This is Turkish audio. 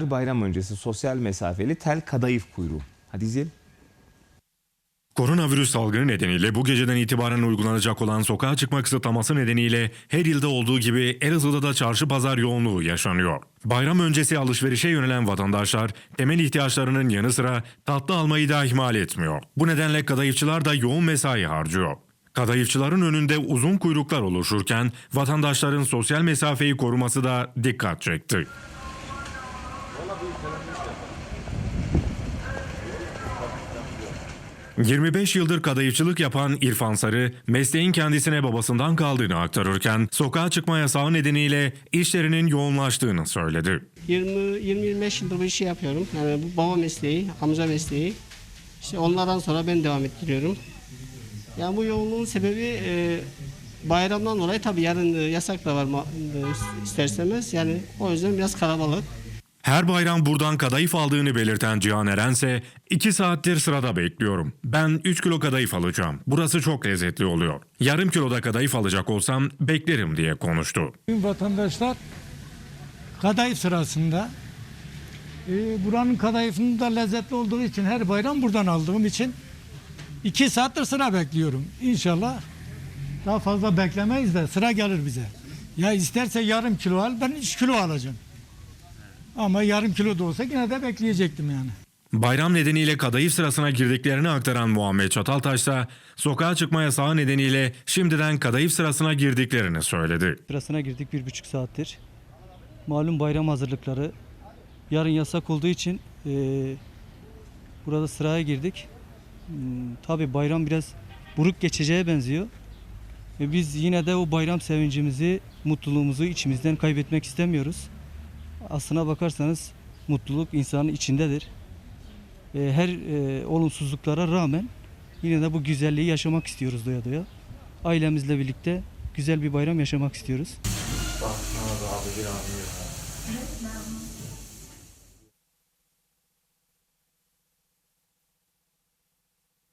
Bayram öncesi sosyal mesafeli tel kadayıf kuyruğu. Hadi izleyelim. Koronavirüs salgını nedeniyle bu geceden itibaren uygulanacak olan sokağa çıkma kısıtlaması nedeniyle her ilde olduğu gibi Elazığ'da da çarşı pazar yoğunluğu yaşanıyor. Bayram öncesi alışverişe yönelen vatandaşlar temel ihtiyaçlarının yanı sıra tatlı almayı da ihmal etmiyor. Bu nedenle kadayıfçılar da yoğun mesai harcıyor. Kadayıfçıların önünde uzun kuyruklar oluşurken vatandaşların sosyal mesafeyi koruması da dikkat çekti. ...25 yıldır kadayıfçılık yapan İrfan Sarı... ...mesleğin kendisine babasından kaldığını aktarırken... ...sokağa çıkma yasağı nedeniyle işlerinin yoğunlaştığını söyledi. 20-25 yıldır bu işi yapıyorum. Yani bu baba mesleği, amca mesleği. İşte onlardan sonra ben devam ettiriyorum. Yani bu yoğunluğun sebebi e, bayramdan dolayı tabii yarın e, yasak da var ma- e, isterseniz. Yani o yüzden biraz kalabalık. Her bayram buradan kadayıf aldığını belirten Cihan Erense... ...2 saattir sırada bekliyorum. Ben 3 kilo kadayıf alacağım. Burası çok lezzetli oluyor. Yarım kiloda kadayıf alacak olsam beklerim diye konuştu. Vatandaşlar kadayıf sırasında e, buranın kadayıfının da lezzetli olduğu için her bayram buradan aldığım için iki saattir sıra bekliyorum. İnşallah daha fazla beklemeyiz de sıra gelir bize. Ya isterse yarım kilo al ben 3 kilo alacağım. Ama yarım kilo da olsa yine de bekleyecektim yani. Bayram nedeniyle kadayıf sırasına girdiklerini aktaran Muhammed Çataltaş ise sokağa çıkma yasağı nedeniyle şimdiden kadayıf sırasına girdiklerini söyledi. Sırasına girdik bir buçuk saattir. Malum bayram hazırlıkları. Yarın yasak olduğu için eee, burada sıraya girdik. Hmm, Tabii bayram biraz buruk geçeceğe benziyor. Ve biz yine de o bayram sevincimizi, mutluluğumuzu içimizden kaybetmek istemiyoruz. Aslına bakarsanız mutluluk insanın içindedir. Ve her eee, olumsuzluklara rağmen yine de bu güzelliği yaşamak istiyoruz doya doya. Ailemizle birlikte güzel bir bayram yaşamak istiyoruz. Bak sana da abi bir anlıyor.